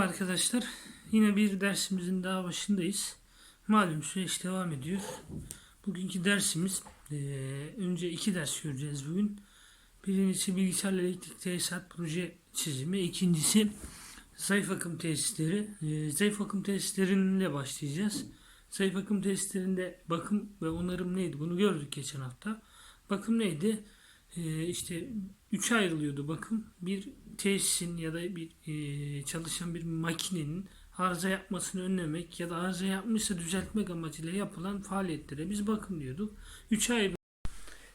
Arkadaşlar yine bir dersimizin daha başındayız. Malum süreç devam ediyor. Bugünkü dersimiz eee, önce iki ders göreceğiz bugün. Birincisi bilgisayar elektrik tesisat proje çizimi. İkincisi zayıf akım tesisleri. Eee, zayıf akım tesisleriyle başlayacağız. Zayıf akım tesislerinde bakım ve onarım neydi bunu gördük geçen hafta. Bakım neydi? Ee, işte üçe ayrılıyordu bakım. Bir tesisin ya da bir e, çalışan bir makinenin arıza yapmasını önlemek ya da arıza yapmışsa düzeltmek amacıyla yapılan faaliyetlere biz bakım diyorduk. Üçe ayrı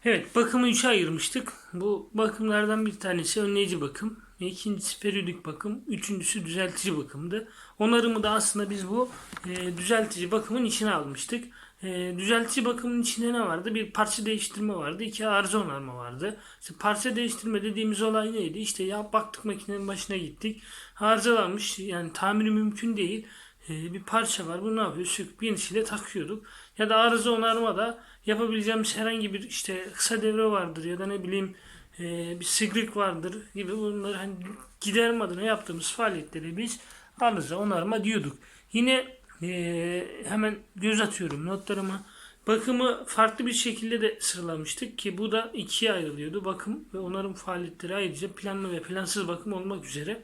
Evet bakımı üçe ayırmıştık. Bu bakımlardan bir tanesi önleyici bakım. ikincisi periyodik bakım. Üçüncüsü düzeltici bakımdı. Onarımı da aslında biz bu e, düzeltici bakımın içine almıştık. E, düzeltici bakımın içinde ne vardı? Bir parça değiştirme vardı. iki arıza onarma vardı. İşte parça değiştirme dediğimiz olay neydi? İşte ya baktık makinenin başına gittik. Arızalanmış yani tamiri mümkün değil. E, bir parça var. Bunu ne yapıyoruz? Söküp yenisiyle takıyorduk. Ya da arıza onarma da yapabileceğimiz herhangi bir işte kısa devre vardır ya da ne bileyim e, bir sıgrik vardır gibi bunları hani giderme adına yaptığımız faaliyetleri biz arıza onarma diyorduk. Yine e, hemen göz atıyorum notlarıma. Bakımı farklı bir şekilde de sıralamıştık ki bu da ikiye ayrılıyordu. Bakım ve onarım faaliyetleri ayrıca planlı ve plansız bakım olmak üzere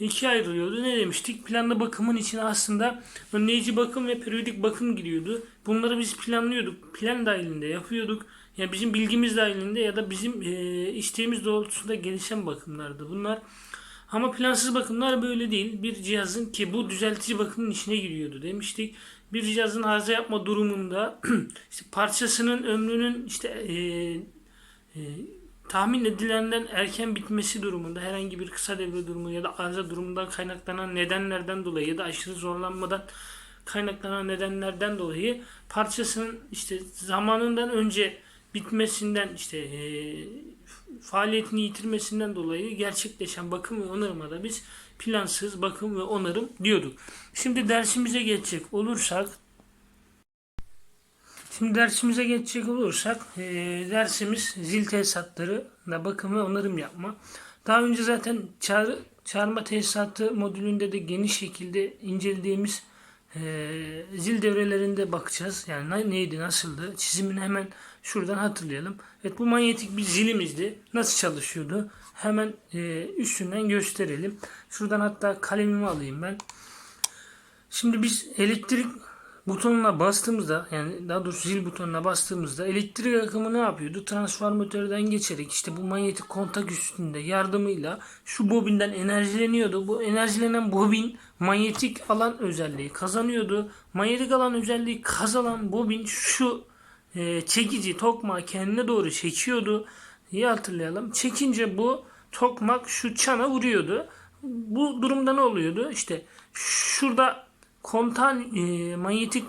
ikiye ayrılıyordu. Ne demiştik? Planlı bakımın içine aslında önleyici bakım ve periyodik bakım giriyordu. Bunları biz planlıyorduk. Plan dahilinde yapıyorduk. Yani bizim bilgimiz dahilinde ya da bizim e, isteğimiz doğrultusunda gelişen bakımlardı bunlar. Ama plansız bakımlar böyle değil. Bir cihazın ki bu düzeltici bakımın içine giriyordu demiştik. Bir cihazın arıza yapma durumunda işte parçasının ömrünün işte e, e, tahmin edilenden erken bitmesi durumunda herhangi bir kısa devre durumu ya da arıza durumundan kaynaklanan nedenlerden dolayı ya da aşırı zorlanmadan kaynaklanan nedenlerden dolayı parçasının işte zamanından önce bitmesinden işte e, faaliyetini yitirmesinden dolayı gerçekleşen bakım ve onarıma da biz plansız bakım ve onarım diyorduk. Şimdi dersimize geçecek olursak Şimdi dersimize geçecek olursak e, dersimiz zil tesisatlarına bakım ve onarım yapma. Daha önce zaten çağrı, çağırma tesisatı modülünde de geniş şekilde incelediğimiz e, zil devrelerinde bakacağız. Yani ne- neydi, nasıldı? Çizimini hemen şuradan hatırlayalım. Evet bu manyetik bir zilimizdi. Nasıl çalışıyordu? Hemen e, üstünden gösterelim. Şuradan hatta kalemimi alayım ben. Şimdi biz elektrik butonuna bastığımızda yani daha doğrusu zil butonuna bastığımızda elektrik akımı ne yapıyordu? Transformatörden geçerek işte bu manyetik kontak üstünde yardımıyla şu bobinden enerjileniyordu. Bu enerjilenen bobin manyetik alan özelliği kazanıyordu. Manyetik alan özelliği kazanan bobin şu e, çekici tokmağı kendine doğru çekiyordu. İyi hatırlayalım. Çekince bu tokmak şu çana vuruyordu. Bu durumda ne oluyordu? İşte şurada kontan e, manyetik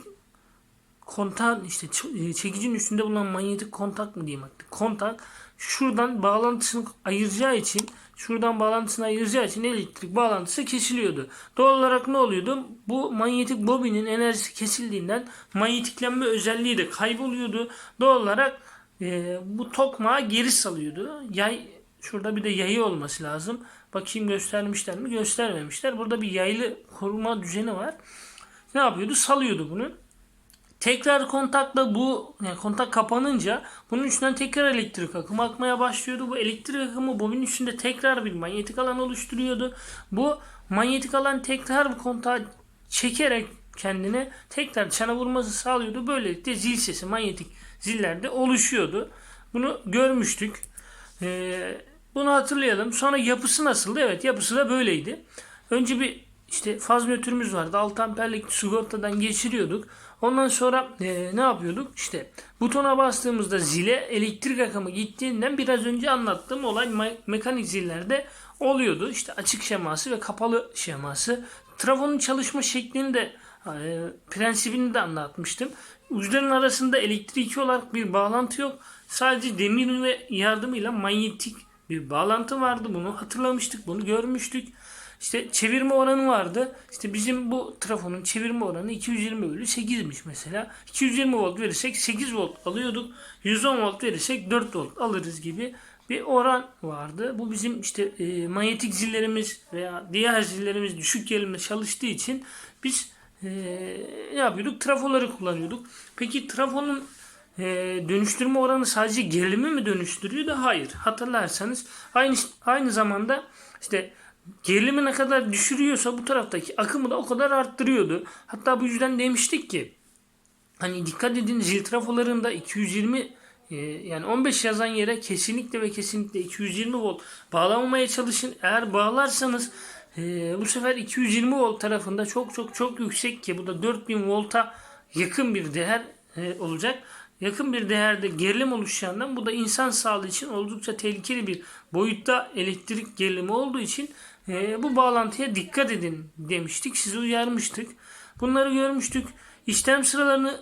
kontak işte e, çekicinin üstünde bulunan manyetik kontak mı diyeyim artık kontak şuradan bağlantısını ayıracağı için şuradan bağlantısını ayıracağı için elektrik bağlantısı kesiliyordu. Doğal olarak ne oluyordu? Bu manyetik bobinin enerjisi kesildiğinden manyetiklenme özelliği de kayboluyordu. Doğal olarak e, bu tokmağı geri salıyordu. Yay şurada bir de yayı olması lazım. Bakayım göstermişler mi? Göstermemişler. Burada bir yaylı koruma düzeni var. Ne yapıyordu? Salıyordu bunu. Tekrar kontakla bu yani kontak kapanınca bunun üstünden tekrar elektrik akımı akmaya başlıyordu. Bu elektrik akımı bobinin üstünde tekrar bir manyetik alan oluşturuyordu. Bu manyetik alan tekrar bu kontağı çekerek kendine tekrar çana vurması sağlıyordu. Böylelikle zil sesi manyetik zillerde oluşuyordu. Bunu görmüştük. Ee, bunu hatırlayalım. Sonra yapısı nasıldı? Evet yapısı da böyleydi. Önce bir işte faz nötrümüz vardı. 6 amperlik sigortadan geçiriyorduk. Ondan sonra e, ne yapıyorduk? İşte butona bastığımızda zile elektrik akımı gittiğinden biraz önce anlattığım olay me- mekanik zillerde oluyordu. İşte açık şeması ve kapalı şeması. Trafonun çalışma şeklini de e, prensibini de anlatmıştım. Uçların arasında elektriki olarak bir bağlantı yok. Sadece demir ve yardımıyla manyetik bir bağlantı vardı. Bunu hatırlamıştık, bunu görmüştük. İşte çevirme oranı vardı. İşte bizim bu trafonun çevirme oranı 220 bölü 8'miş mesela. 220 volt verirsek 8 volt alıyorduk. 110 volt verirsek 4 volt alırız gibi bir oran vardı. Bu bizim işte e, manyetik zillerimiz veya diğer zillerimiz düşük gerilimde çalıştığı için biz e, ne yapıyorduk? Trafoları kullanıyorduk. Peki trafonun e, dönüştürme oranı sadece gerilimi mi dönüştürüyordu? Hayır. Hatırlarsanız aynı aynı zamanda işte gerilimi ne kadar düşürüyorsa bu taraftaki akımı da o kadar arttırıyordu. Hatta bu yüzden demiştik ki hani dikkat edin zil trafolarında 220 e, yani 15 yazan yere kesinlikle ve kesinlikle 220 volt bağlamamaya çalışın. Eğer bağlarsanız e, bu sefer 220 volt tarafında çok çok çok yüksek ki bu da 4000 volta yakın bir değer e, olacak. Yakın bir değerde gerilim oluşacağından bu da insan sağlığı için oldukça tehlikeli bir boyutta elektrik gerilimi olduğu için e, bu bağlantıya dikkat edin demiştik. Sizi uyarmıştık. Bunları görmüştük. İşlem sıralarını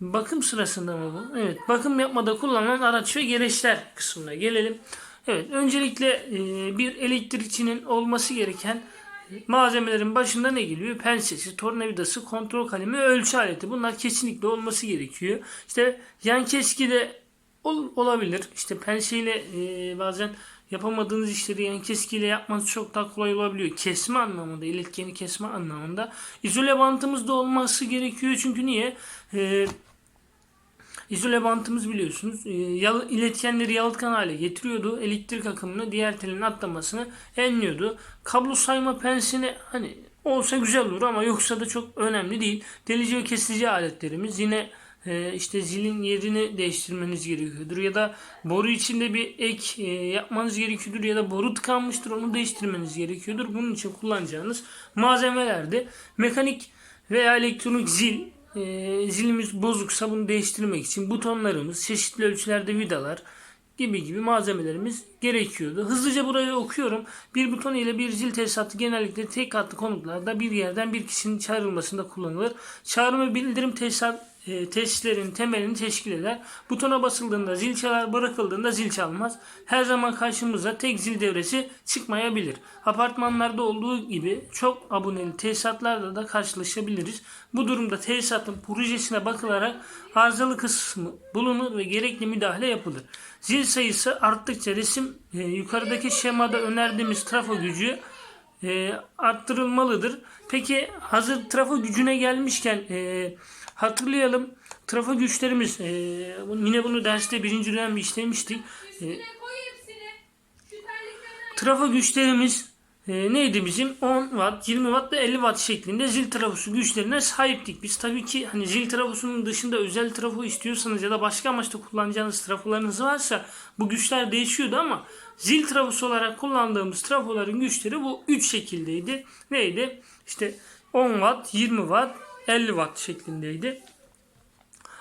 bakım sırasında mı bu? Evet. Bakım yapmada kullanılan araç ve gereçler kısmına gelelim. Evet. Öncelikle e, bir elektrikçinin olması gereken malzemelerin başında ne geliyor? Pensesi, tornavidası, kontrol kalemi, ölçü aleti. Bunlar kesinlikle olması gerekiyor. İşte yan keski de ol- olabilir. İşte penseyle e, bazen yapamadığınız işleri yan keskiyle yapmanız çok daha kolay olabiliyor. Kesme anlamında, iletkeni kesme anlamında. İzole bantımız da olması gerekiyor. Çünkü niye? E, İzole bantımız biliyorsunuz e, iletkenleri yalıtkan hale getiriyordu. Elektrik akımını diğer telin atlamasını enliyordu. Kablo sayma pensini hani olsa güzel olur ama yoksa da çok önemli değil. Delici ve kesici aletlerimiz yine e, işte zilin yerini değiştirmeniz gerekiyordur ya da boru içinde bir ek e, yapmanız gerekiyordur ya da boru tıkanmıştır onu değiştirmeniz gerekiyordur. Bunun için kullanacağınız malzemelerde mekanik veya elektronik zil e, zilimiz bozuksa bunu değiştirmek için butonlarımız, çeşitli ölçülerde vidalar gibi gibi malzemelerimiz gerekiyordu. Hızlıca burayı okuyorum. Bir buton ile bir zil tesisatı genellikle tek katlı konutlarda bir yerden bir kişinin çağrılmasında kullanılır. Çağrı ve bildirim tesisat e, tesislerin temelini teşkil eder. Butona basıldığında zil çalar, bırakıldığında zil çalmaz. Her zaman karşımıza tek zil devresi çıkmayabilir. Apartmanlarda olduğu gibi çok aboneli tesisatlarda da karşılaşabiliriz. Bu durumda tesisatın projesine bakılarak arızalı kısmı bulunur ve gerekli müdahale yapılır. Zil sayısı arttıkça resim e, yukarıdaki şemada önerdiğimiz trafo gücü e, arttırılmalıdır. Peki hazır trafo gücüne gelmişken e, hatırlayalım. Trafo güçlerimiz e, yine bunu derste birinci dönem işlemiştik. E, trafo güçlerimiz e, neydi bizim? 10 watt, 20 watt ve 50 watt şeklinde zil trafosu güçlerine sahiptik. Biz tabii ki hani zil trafosunun dışında özel trafo istiyorsanız ya da başka amaçta kullanacağınız trafolarınız varsa bu güçler değişiyordu ama zil trafosu olarak kullandığımız trafoların güçleri bu 3 şekildeydi. Neydi? İşte 10 watt, 20 watt, 50 watt şeklindeydi.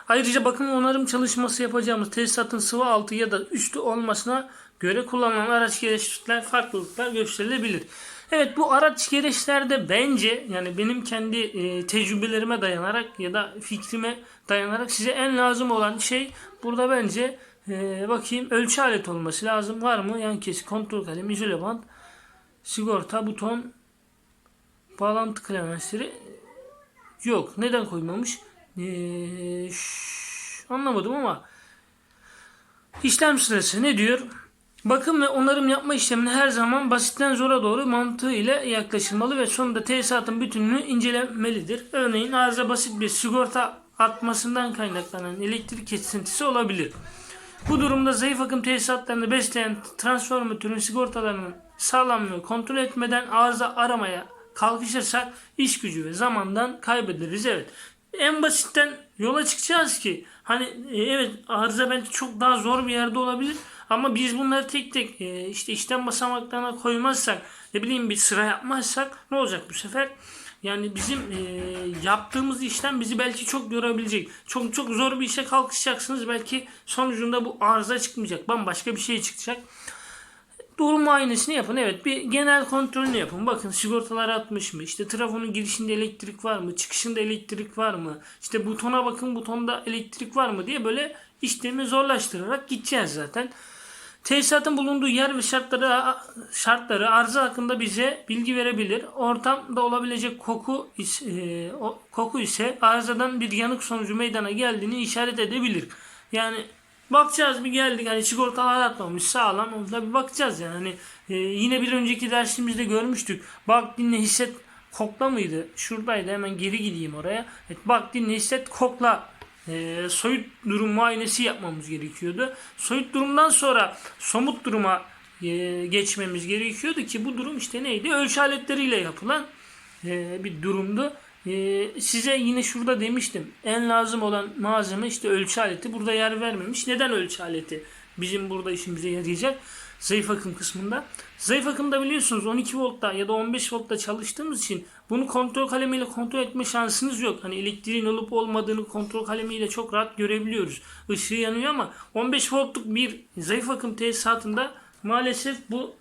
Ayrıca bakım onarım çalışması yapacağımız tesisatın sıvı altı ya da üstü olmasına göre kullanılan araç gereçler farklılıklar gösterilebilir. Evet bu araç gereçlerde bence yani benim kendi e, tecrübelerime dayanarak ya da fikrime dayanarak size en lazım olan şey burada bence e, bakayım ölçü alet olması lazım. Var mı? Yan kesi, kontrol kalemi, izole bant, sigorta, buton, bağlantı klemensleri Yok. Neden koymamış? Ee, anlamadım ama işlem sırası ne diyor? Bakım ve onarım yapma işlemine her zaman basitten zora doğru mantığı ile yaklaşılmalı ve sonunda tesisatın bütününü incelemelidir. Örneğin arıza basit bir sigorta atmasından kaynaklanan elektrik kesintisi olabilir. Bu durumda zayıf akım tesisatlarını besleyen transformatörün sigortalarının sağlamlığı kontrol etmeden arıza aramaya kalkışırsak iş gücü ve zamandan kaybederiz. Evet. En basitten yola çıkacağız ki hani e, evet arıza belki çok daha zor bir yerde olabilir ama biz bunları tek tek e, işte işlem basamaklarına koymazsak ne bileyim bir sıra yapmazsak ne olacak bu sefer? Yani bizim e, yaptığımız işlem bizi belki çok yorabilecek. Çok çok zor bir işe kalkışacaksınız. Belki sonucunda bu arıza çıkmayacak. Bambaşka bir şey çıkacak. Durum aynısını yapın. Evet bir genel kontrolünü yapın. Bakın sigortalar atmış mı? İşte trafonun girişinde elektrik var mı? Çıkışında elektrik var mı? İşte butona bakın butonda elektrik var mı diye böyle işlemi zorlaştırarak gideceğiz zaten. Tesisatın bulunduğu yer ve şartları şartları arıza hakkında bize bilgi verebilir. Ortamda olabilecek koku e, koku ise arızadan bir yanık sonucu meydana geldiğini işaret edebilir. Yani Bakacağız bir geldik hani sigortalar atmamış sağlam onda bir bakacağız yani. Hani, e, yine bir önceki dersimizde görmüştük. Bak dinle hisset kokla mıydı? Şuradaydı hemen geri gideyim oraya. Evet, bak dinle hisset kokla e, soyut durum muayenesi yapmamız gerekiyordu. Soyut durumdan sonra somut duruma e, geçmemiz gerekiyordu ki bu durum işte neydi? Ölçü aletleriyle yapılan e, bir durumdu. E, size yine şurada demiştim. En lazım olan malzeme işte ölçü aleti. Burada yer vermemiş. Neden ölçü aleti? Bizim burada işimize yarayacak. Zayıf akım kısmında. Zayıf akımda biliyorsunuz 12 voltta ya da 15 voltta çalıştığımız için bunu kontrol kalemiyle kontrol etme şansınız yok. Hani elektriğin olup olmadığını kontrol kalemiyle çok rahat görebiliyoruz. Işığı yanıyor ama 15 voltluk bir zayıf akım tesisatında maalesef bu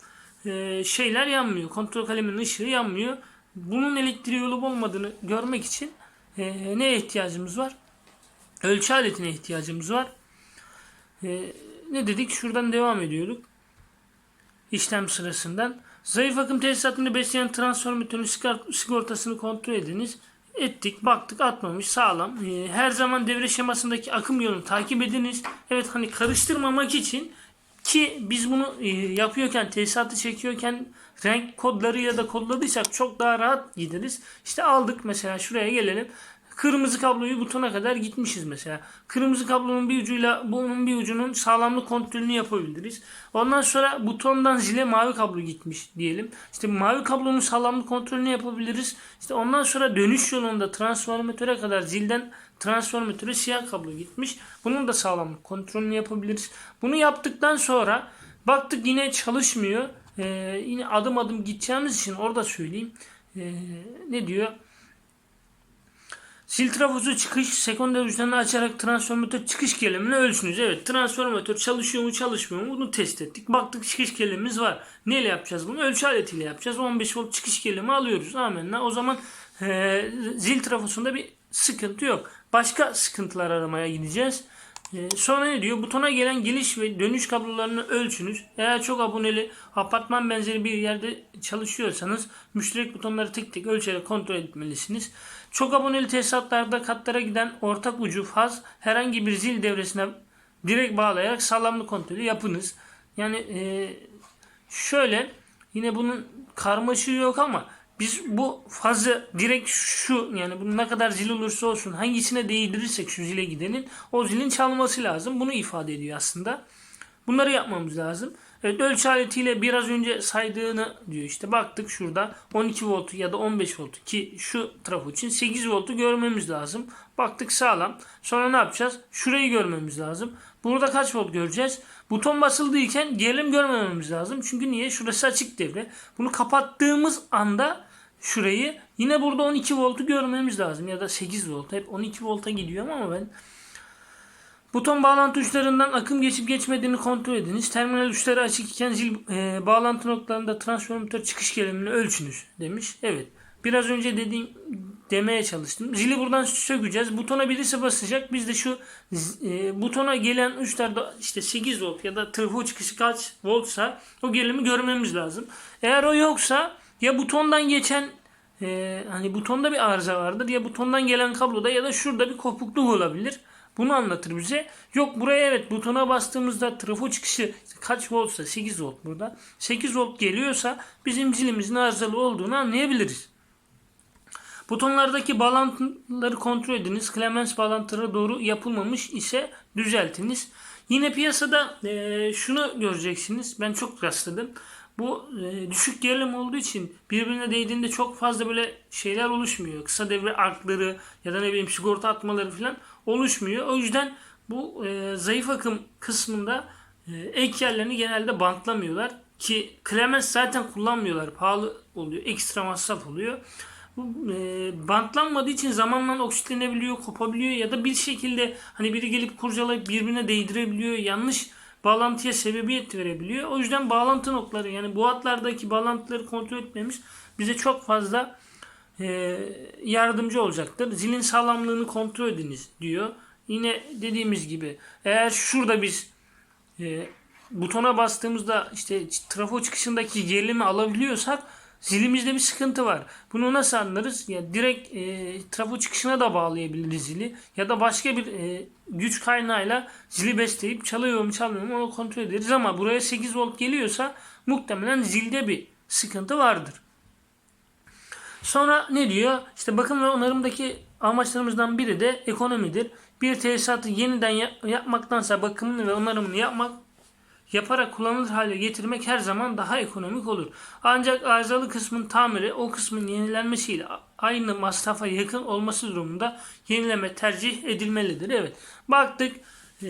e, şeyler yanmıyor. Kontrol kaleminin ışığı yanmıyor. Bunun elektriği olup olmadığını görmek için e, neye ihtiyacımız var? Ölçü aletine ihtiyacımız var. E, ne dedik? Şuradan devam ediyorduk. İşlem sırasından. Zayıf akım tesisatını besleyen transformatörün sigor- sigortasını kontrol ediniz. Ettik, baktık atmamış, sağlam. E, her zaman devre şemasındaki akım yolunu takip ediniz. Evet hani karıştırmamak için ki biz bunu e, yapıyorken, tesisatı çekiyorken renk kodlarıyla da kodladıysak çok daha rahat gideriz. İşte aldık mesela şuraya gelelim. Kırmızı kabloyu butona kadar gitmişiz mesela. Kırmızı kablonun bir ucuyla bunun bir ucunun sağlamlık kontrolünü yapabiliriz. Ondan sonra butondan zile mavi kablo gitmiş diyelim. İşte mavi kablonun sağlamlık kontrolünü yapabiliriz. İşte ondan sonra dönüş yolunda transformatöre kadar zilden transformatöre siyah kablo gitmiş. Bunun da sağlamlık kontrolünü yapabiliriz. Bunu yaptıktan sonra baktık yine çalışmıyor. Ee, yine adım adım gideceğimiz için orada söyleyeyim. Ee, ne diyor? Sil trafosu çıkış sekonder uçlarını açarak transformatör çıkış gelimini ölçünüz. Evet transformatör çalışıyor mu çalışmıyor mu bunu test ettik. Baktık çıkış gelimimiz var. Neyle yapacağız bunu? Ölçü aletiyle yapacağız. 15 volt çıkış gelimi alıyoruz. Amenna. O zaman e, zil trafosunda bir sıkıntı yok. Başka sıkıntılar aramaya gideceğiz. E, sonra ne diyor? Butona gelen geliş ve dönüş kablolarını ölçünüz. Eğer çok aboneli apartman benzeri bir yerde çalışıyorsanız müşterek butonları tek tek ölçerek kontrol etmelisiniz. Çok aboneli tesisatlarda katlara giden ortak ucu faz herhangi bir zil devresine direkt bağlayarak sağlamlık kontrolü yapınız. Yani e, şöyle yine bunun karmaşığı yok ama biz bu fazı direkt şu yani bunun ne kadar zil olursa olsun hangisine değdirirsek şu zile gidenin o zilin çalması lazım. Bunu ifade ediyor aslında. Bunları yapmamız lazım. Evet ölçü aletiyle biraz önce saydığını diyor işte baktık şurada 12 voltu ya da 15 voltu ki şu trafo için 8 voltu görmemiz lazım. Baktık sağlam. Sonra ne yapacağız? Şurayı görmemiz lazım. Burada kaç volt göreceğiz? Buton basıldıyken gerilim görmememiz lazım. Çünkü niye? Şurası açık devre. Bunu kapattığımız anda şurayı yine burada 12 voltu görmemiz lazım. Ya da 8 volt. Hep 12 volta gidiyor ama ben Buton bağlantı uçlarından akım geçip geçmediğini kontrol ediniz. Terminal uçları açık iken zil e, bağlantı noktalarında transformatör çıkış gelimini ölçünüz demiş. Evet. Biraz önce dediğim demeye çalıştım. Zili buradan sökeceğiz. Butona birisi basacak. Biz de şu e, butona gelen uçlarda işte 8 volt ya da trafo çıkışı kaç voltsa o gerilimi görmemiz lazım. Eğer o yoksa ya butondan geçen e, hani butonda bir arıza vardır ya butondan gelen kabloda ya da şurada bir kopukluk olabilir. Bunu anlatır bize. Yok buraya evet butona bastığımızda trafo çıkışı kaç voltsa 8 volt burada. 8 volt geliyorsa bizim zilimizin arızalı olduğunu anlayabiliriz. Butonlardaki bağlantıları kontrol ediniz. Clemens bağlantıları doğru yapılmamış ise düzeltiniz. Yine piyasada e, şunu göreceksiniz. Ben çok rastladım. Bu e, düşük gerilim olduğu için birbirine değdiğinde çok fazla böyle şeyler oluşmuyor. Kısa devre arkları ya da ne bileyim sigorta atmaları falan oluşmuyor. O yüzden bu e, zayıf akım kısmında e, ek yerlerini genelde bantlamıyorlar. Ki Clemens zaten kullanmıyorlar. Pahalı oluyor. Ekstra masraf oluyor. Bu e, bantlanmadığı için zamanla oksitlenebiliyor, kopabiliyor ya da bir şekilde hani biri gelip kurcalayıp birbirine değdirebiliyor. Yanlış bağlantıya sebebiyet verebiliyor. O yüzden bağlantı noktaları yani bu hatlardaki bağlantıları kontrol etmemiz bize çok fazla e, yardımcı olacaktır. Zilin sağlamlığını kontrol ediniz diyor. Yine dediğimiz gibi eğer şurada biz e, butona bastığımızda işte trafo çıkışındaki gerilimi alabiliyorsak zilimizde bir sıkıntı var. Bunu nasıl anlarız? Ya direkt e, trafo çıkışına da bağlayabiliriz zili ya da başka bir e, güç kaynağıyla zili besleyip çalıyor mu çalmıyor mu onu kontrol ederiz ama buraya 8 volt geliyorsa muhtemelen zilde bir sıkıntı vardır. Sonra ne diyor? İşte bakım ve onarımdaki amaçlarımızdan biri de ekonomidir. Bir tesisatı yeniden ya- yapmaktansa bakımını ve onarımını yapmak yaparak kullanılır hale getirmek her zaman daha ekonomik olur. Ancak arızalı kısmın tamiri o kısmın yenilenmesiyle aynı masrafa yakın olması durumunda yenileme tercih edilmelidir. Evet. Baktık e,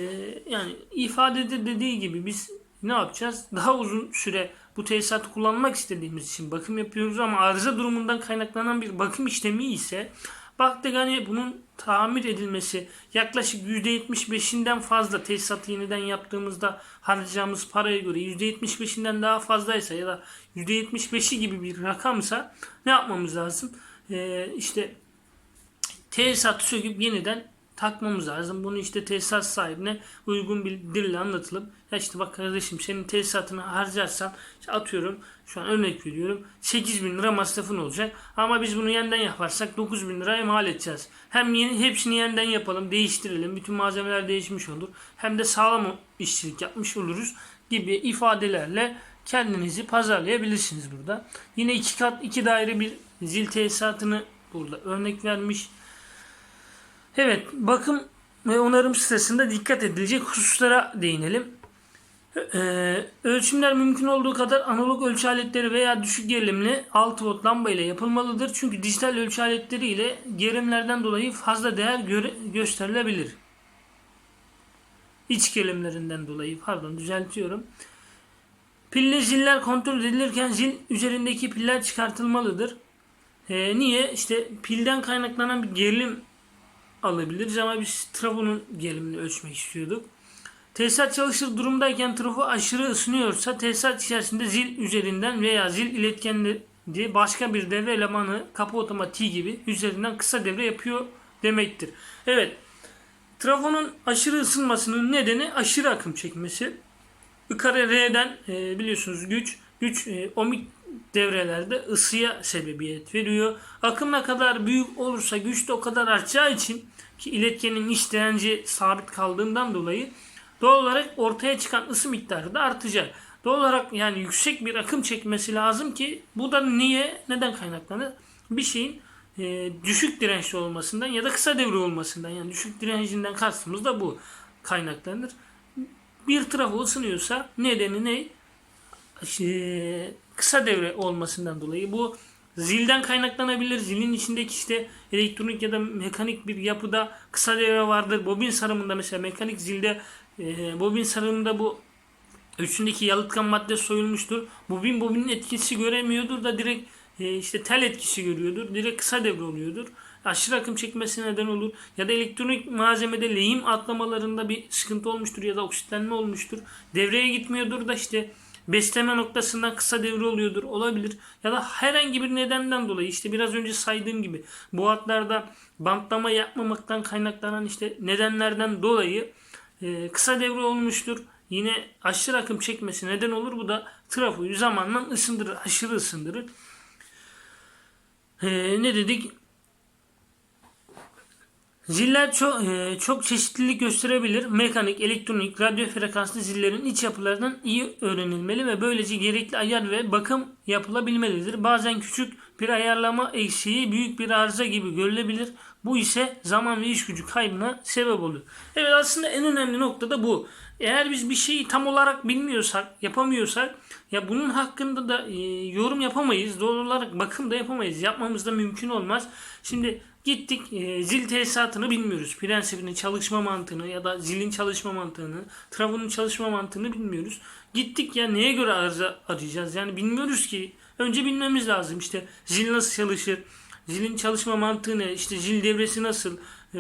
yani ifadede dediği gibi biz ne yapacağız? Daha uzun süre bu tesisatı kullanmak istediğimiz için bakım yapıyoruz ama arıza durumundan kaynaklanan bir bakım işlemi ise baktık hani bunun tamir edilmesi yaklaşık %75'inden fazla tesisatı yeniden yaptığımızda harcayacağımız paraya göre %75'inden daha fazlaysa ya da %75'i gibi bir rakamsa ne yapmamız lazım? Ee, işte tesisatı söküp yeniden takmamız lazım. Bunu işte tesisat sahibine uygun bir dille anlatılıp ya işte bak kardeşim senin tesisatını harcarsan işte atıyorum şu an örnek veriyorum 8 bin lira masrafın olacak ama biz bunu yeniden yaparsak 9 bin liraya mal edeceğiz. Hem yeni, hepsini yeniden yapalım değiştirelim bütün malzemeler değişmiş olur hem de sağlam işçilik yapmış oluruz gibi ifadelerle kendinizi pazarlayabilirsiniz burada. Yine iki kat iki daire bir zil tesisatını burada örnek vermiş. Evet, bakım ve onarım sırasında dikkat edilecek hususlara değinelim. Ee, ölçümler mümkün olduğu kadar analog ölçü aletleri veya düşük gerilimli 6 volt lamba ile yapılmalıdır. Çünkü dijital ölçü aletleri ile gerilimlerden dolayı fazla değer göre- gösterilebilir. İç gerilimlerinden dolayı pardon düzeltiyorum. Pilli ziller kontrol edilirken zil üzerindeki piller çıkartılmalıdır. Ee, niye? İşte pilden kaynaklanan bir gerilim alabiliriz ama biz trafonun gerilimini ölçmek istiyorduk. Tesisat çalışır durumdayken trafo aşırı ısınıyorsa tesisat içerisinde zil üzerinden veya zil iletkenleri diye başka bir devre elemanı kapı otomatiği gibi üzerinden kısa devre yapıyor demektir. Evet. Trafonun aşırı ısınmasının nedeni aşırı akım çekmesi. I kare R'den e, biliyorsunuz güç güç e, ohmik devrelerde ısıya sebebiyet veriyor. Akım ne kadar büyük olursa güç de o kadar artacağı için ki iletkenin iç direnci sabit kaldığından dolayı doğal olarak ortaya çıkan ısı miktarı da artacak. Doğal olarak yani yüksek bir akım çekmesi lazım ki bu da niye neden kaynaklanır? Bir şeyin e, düşük dirençli olmasından ya da kısa devre olmasından yani düşük direncinden kastımız da bu kaynaklanır. Bir trafo ısınıyorsa nedeni ne? İşte kısa devre olmasından dolayı bu zilden kaynaklanabilir. Zilin içindeki işte elektronik ya da mekanik bir yapıda kısa devre vardır. Bobin sarımında mesela mekanik zilde e, bobin sarımında bu üstündeki yalıtkan madde soyulmuştur. Bobin bobinin etkisi göremiyordur da direkt e, işte tel etkisi görüyordur. Direkt kısa devre oluyordur. Aşırı akım çekmesine neden olur. Ya da elektronik malzemede lehim atlamalarında bir sıkıntı olmuştur ya da oksitlenme olmuştur. Devreye gitmiyordur da işte besleme noktasından kısa devre oluyordur olabilir. Ya da herhangi bir nedenden dolayı işte biraz önce saydığım gibi bu hatlarda bantlama yapmamaktan kaynaklanan işte nedenlerden dolayı e, kısa devre olmuştur. Yine aşırı akım çekmesi neden olur. Bu da trafoyu zamanla ısındırır, aşırı ısındırır. E, ne dedik? Ziller çok, e, çok çeşitlilik gösterebilir. Mekanik, elektronik, radyo frekanslı zillerin iç yapılarından iyi öğrenilmeli ve böylece gerekli ayar ve bakım yapılabilmelidir. Bazen küçük bir ayarlama eksiği büyük bir arıza gibi görülebilir. Bu ise zaman ve iş gücü kaybına sebep olur. Evet aslında en önemli nokta da bu. Eğer biz bir şeyi tam olarak bilmiyorsak, yapamıyorsak ya bunun hakkında da e, yorum yapamayız. Doğal olarak bakım da yapamayız. Yapmamız da mümkün olmaz. Şimdi Gittik e, zil tesisatını bilmiyoruz. Prensibini, çalışma mantığını ya da zilin çalışma mantığını, trafonun çalışma mantığını bilmiyoruz. Gittik ya neye göre arıza arayacağız? Yani bilmiyoruz ki. Önce bilmemiz lazım. İşte zil nasıl çalışır? Zilin çalışma mantığı ne? İşte zil devresi nasıl? E,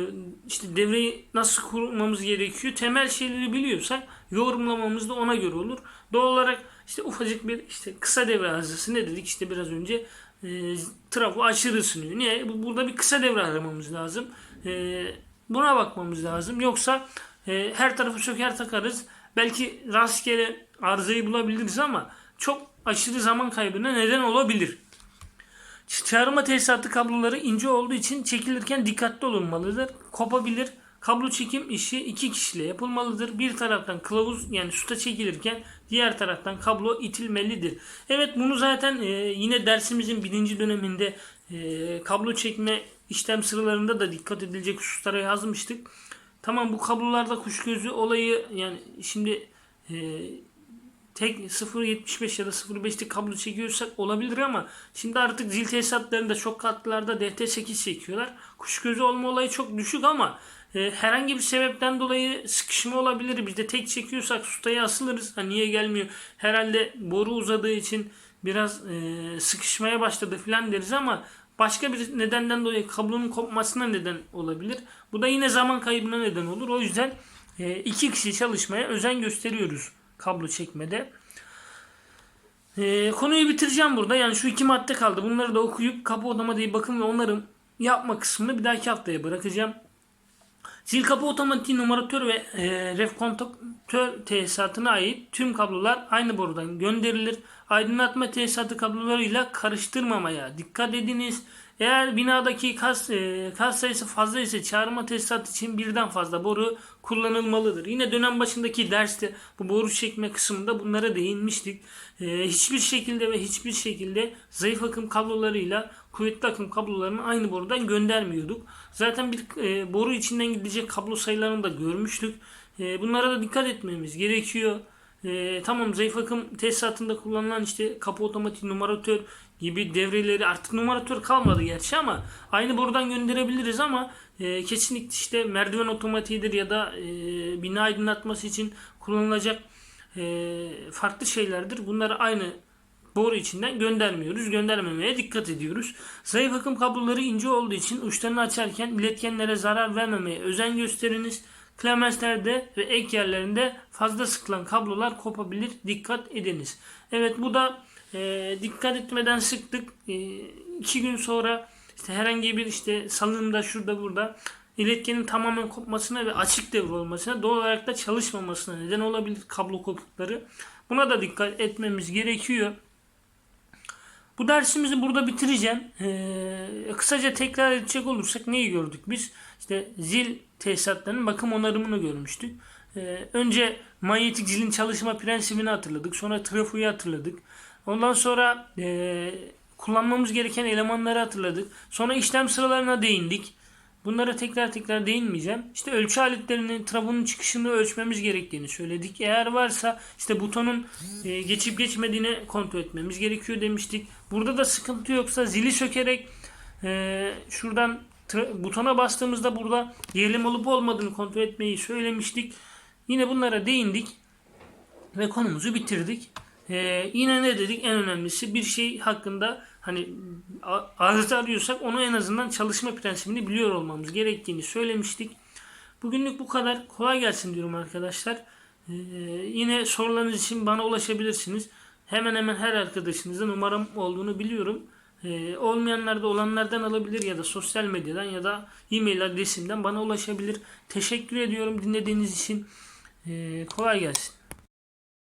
işte devreyi nasıl kurmamız gerekiyor? Temel şeyleri biliyorsak yorumlamamız da ona göre olur. Doğal olarak işte ufacık bir işte kısa devre arızası ne dedik işte biraz önce e, trafo aşırı ısınıyor. Niye? Bu- Burada bir kısa devre aramamız lazım. E, buna bakmamız lazım. Yoksa e, her tarafı söker takarız. Belki rastgele arızayı bulabiliriz ama çok aşırı zaman kaybına neden olabilir. Çağırma tesisatı kabloları ince olduğu için çekilirken dikkatli olunmalıdır. Kopabilir. Kablo çekim işi iki kişiyle yapılmalıdır. Bir taraftan kılavuz yani suta çekilirken diğer taraftan kablo itilmelidir. Evet bunu zaten e, yine dersimizin birinci döneminde e, kablo çekme işlem sıralarında da dikkat edilecek hususlara yazmıştık. Tamam bu kablolarda kuş gözü olayı yani şimdi e, tek 0.75 ya da 0.5'lik kablo çekiyorsak olabilir ama şimdi artık zil tesisatlarında çok katlarda DT8 çekiyorlar. Kuş gözü olma olayı çok düşük ama e, herhangi bir sebepten dolayı sıkışma olabilir. Biz de tek çekiyorsak sutaya asılırız. Ha, niye gelmiyor? Herhalde boru uzadığı için biraz e, sıkışmaya başladı falan deriz ama başka bir nedenden dolayı kablonun kopmasına neden olabilir. Bu da yine zaman kaybına neden olur. O yüzden e, iki kişi çalışmaya özen gösteriyoruz kablo çekmede. E, konuyu bitireceğim burada. Yani şu iki madde kaldı. Bunları da okuyup kapı odama diye bakım ve onarım yapma kısmını bir dahaki haftaya bırakacağım. Zil kapı otomatik numaratör ve e, ref kontaktör tesisatına ait tüm kablolar aynı borudan gönderilir. Aydınlatma tesisatı kablolarıyla karıştırmamaya dikkat ediniz. Eğer binadaki kas, e, kas sayısı fazla ise çağırma tesisatı için birden fazla boru kullanılmalıdır. Yine dönem başındaki derste bu boru çekme kısmında bunlara değinmiştik. E, hiçbir şekilde ve hiçbir şekilde zayıf akım kablolarıyla kuvvetli akım kablolarını aynı borudan göndermiyorduk. Zaten bir e, boru içinden gidecek kablo sayılarını da görmüştük. E, bunlara da dikkat etmemiz gerekiyor. E, tamam zayıf akım tesisatında kullanılan işte kapı otomatik numaratör gibi devreleri artık numaratör kalmadı gerçi ama aynı borudan gönderebiliriz ama e, kesinlikle işte merdiven otomatiğidir ya da e, bina aydınlatması için kullanılacak e, farklı şeylerdir. Bunları aynı boru içinden göndermiyoruz. Göndermemeye dikkat ediyoruz. Zayıf akım kabloları ince olduğu için uçlarını açarken iletkenlere zarar vermemeye özen gösteriniz. Klemenslerde ve ek yerlerinde fazla sıkılan kablolar kopabilir. Dikkat ediniz. Evet bu da e, dikkat etmeden sıktık. E, iki gün sonra işte herhangi bir işte salınımda şurada burada iletkenin tamamen kopmasına ve açık devre olmasına doğal olarak da çalışmamasına neden olabilir kablo kopukları. Buna da dikkat etmemiz gerekiyor. Bu dersimizi burada bitireceğim. Ee, kısaca tekrar edecek olursak neyi gördük biz? İşte zil tesisatlarının bakım onarımını görmüştük. Ee, önce manyetik zilin çalışma prensibini hatırladık. Sonra trafoyu hatırladık. Ondan sonra e, kullanmamız gereken elemanları hatırladık. Sonra işlem sıralarına değindik. Bunlara tekrar tekrar değinmeyeceğim. İşte ölçü aletlerinin trabonun çıkışını ölçmemiz gerektiğini söyledik. Eğer varsa işte butonun e, geçip geçmediğini kontrol etmemiz gerekiyor demiştik. Burada da sıkıntı yoksa zili sökerek e, şuradan butona bastığımızda burada gerilim olup olmadığını kontrol etmeyi söylemiştik. Yine bunlara değindik ve konumuzu bitirdik. Ee, yine ne dedik? En önemlisi bir şey hakkında hani arıza arıyorsak onu en azından çalışma prensibini biliyor olmamız gerektiğini söylemiştik. Bugünlük bu kadar. Kolay gelsin diyorum arkadaşlar. Ee, yine sorularınız için bana ulaşabilirsiniz. Hemen hemen her arkadaşınızda numaram olduğunu biliyorum. Ee, olmayanlar da olanlardan alabilir ya da sosyal medyadan ya da e-mail adresimden bana ulaşabilir. Teşekkür ediyorum dinlediğiniz için. Ee, kolay gelsin.